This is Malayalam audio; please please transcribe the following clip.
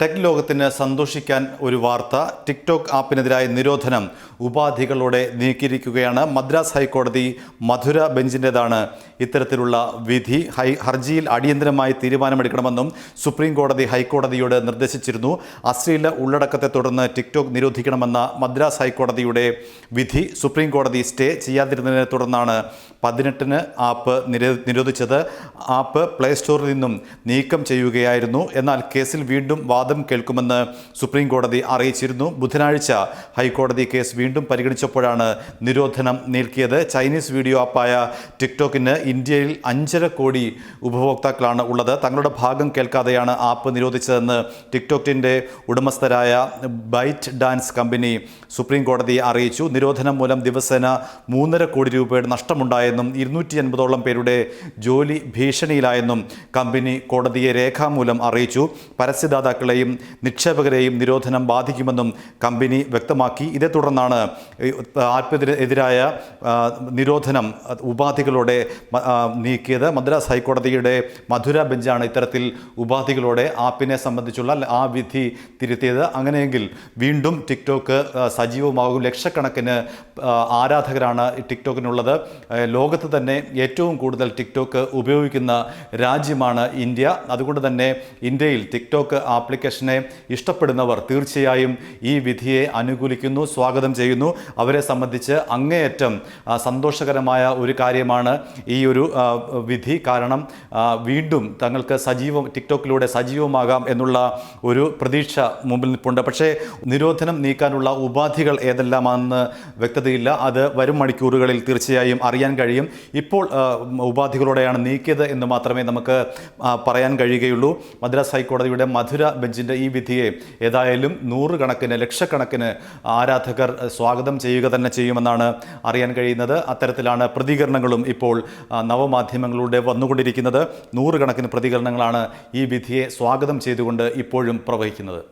ടെക് ലോകത്തിന് സന്തോഷിക്കാൻ ഒരു വാർത്ത ടിക്ടോക്ക് ആപ്പിനെതിരായ നിരോധനം ഉപാധികളോടെ നീക്കിയിരിക്കുകയാണ് മദ്രാസ് ഹൈക്കോടതി മധുര ബെഞ്ചിന്റെതാണ് ഇത്തരത്തിലുള്ള വിധി. ഹൈ ഹർജിയിൽ അടിയന്തരമായി തീരുമാനമെടുക്കണമെന്നും സുപ്രീം കോടതി ഹൈക്കോടതിയോട് നിർദ്ദേശിച്ചിരുന്നു. അശ്ലീല ഉള്ളടക്കത്തെ തുടർന്ന് ടിക്ടോക്ക് നിരോധിക്കണമെന്ന മദ്രാസ് ഹൈക്കോടതിയുടെ വിധി സുപ്രീം കോടതി സ്റ്റേ ചെയ്യാതിരുന്നതിനെ തുടർന്നാണ് പതിനെട്ടിന് ആപ്പ് നിരോ നിരോധിച്ചത്. ആപ്പ് പ്ലേ സ്റ്റോറിൽ നിന്നും നീക്കം ചെയ്യുകയായിരുന്നു. എന്നാൽ കേസിൽ വീണ്ടും കേൾക്കുമെന്ന് സുപ്രീം കോടതി അറിയിച്ചിരുന്നു. ബുധനാഴ്ച ഹൈക്കോടതി കേസ് വീണ്ടും പരിഗണിച്ചപ്പോഴാണ് നിരോധനം നീക്കിയത് ചൈനീസ് വീഡിയോ ആപ്പായ ടിക്ടോക്കിന് ഇന്ത്യയിൽ അഞ്ചര കോടി ഉപഭോക്താക്കളാണ് ഉള്ളത്. തങ്ങളുടെ ഭാഗം കേൾക്കാതെയാണ് ആപ്പ് നിരോധിച്ചതെന്ന് ടിക്ടോക്കിന്റെ ഉടമസ്ഥരായ ബൈറ്റ് ഡാൻസ് കമ്പനി സുപ്രീം കോടതിയെ അറിയിച്ചു. നിരോധനം മൂലം ദിവസേന മൂന്നര കോടി രൂപയുടെ നഷ്ടമുണ്ടായെന്നും ഇരുന്നൂറ്റി അൻപതോളം പേരുടെ ജോലി ഭീഷണിയിലായെന്നും കമ്പനി കോടതിയെ രേഖാമൂലം അറിയിച്ചു. പരസ്യദാതാക്കളെയും നിക്ഷേപകരെയും നിരോധനം ബാധിക്കുമെന്നും കമ്പനി വ്യക്തമാക്കി. ഇതേ തുടർന്നാണ് ആപ്പിനെതിരെ നിരോധനം ഉപാധികളോടെ നീക്കിയത്. മദ്രാസ് ഹൈക്കോടതിയുടെ മധുര ബെഞ്ചാണ് ഇത്തരത്തിൽ ഉപാധികളോടെ ആപ്പിനെ സംബന്ധിച്ചുള്ള ആ വിധി തിരുത്തിയത്. അങ്ങനെയെങ്കിൽ വീണ്ടും ടിക്ടോക്ക് സജീവമാകും. ലക്ഷക്കണക്കിന് ആരാധകരാണ് ടിക്ടോക്കിനുള്ളത്. ലോകത്ത് തന്നെ ഏറ്റവും കൂടുതൽ ടിക്ടോക്ക് ഉപയോഗിക്കുന്ന രാജ്യമാണ് ഇന്ത്യ. അതുകൊണ്ട് തന്നെ ഇന്ത്യയിൽ ടിക്ടോക്ക് ആപ്ലിക്കേഷനെ ഇഷ്ടപ്പെടുന്നവർ തീർച്ചയായും ഈ വിധിയെ അനുകൂലിക്കുന്നു സ്വാഗതം ചെയ്യുന്നു. അവരെ സംബന്ധിച്ച് അങ്ങേയറ്റം സന്തോഷകരമായ ഒരു കാര്യമാണ് ഈ ഒരു വിധി. കാരണം വീണ്ടും തങ്ങൾക്ക് സജീവം ടിക്ടോക്കിലൂടെ സജീവമാകാം എന്നുള്ള ഒരു പ്രതീക്ഷ മുമ്പിൽ നിൽപ്പുണ്ട് പക്ഷേ നിരോധനം നീക്കാനുള്ള ഉപാധികൾ ഏതെല്ലാമാണെന്ന് വ്യക്തതയില്ല. അത് വരും മണിക്കൂറുകളിൽ തീർച്ചയായും അറിയാൻ കഴിയും. ഇപ്പോൾ ഉപാധികളോടെയാണ് നീക്കിയത് എന്ന് മാത്രമേ നമുക്ക് പറയാൻ കഴിയുകയുള്ളൂ. മദ്രാസ് ഹൈക്കോടതിയുടെ മധുര ബെഞ്ചിന്റെ ഈ വിധിയെ ഏതായാലും നൂറുകണക്കിന് ലക്ഷക്കണക്കിന് ആരാധകർ സ്വാഗതം ചെയ്യുക തന്നെ ചെയ്യുമെന്നാണ് അറിയാൻ കഴിയുന്നത്. അത്തരത്തിലാണ് പ്രതികരണങ്ങളും ഇപ്പോൾ നവമാധ്യമങ്ങളിലൂടെ വന്നുകൊണ്ടിരിക്കുന്നത്. നൂറുകണക്കിന് പ്രതികരണങ്ങളാണ് ഈ വിധിയെ സ്വാഗതം ചെയ്തുകൊണ്ട് ഇപ്പോഴും പ്രവഹിക്കുന്നത്.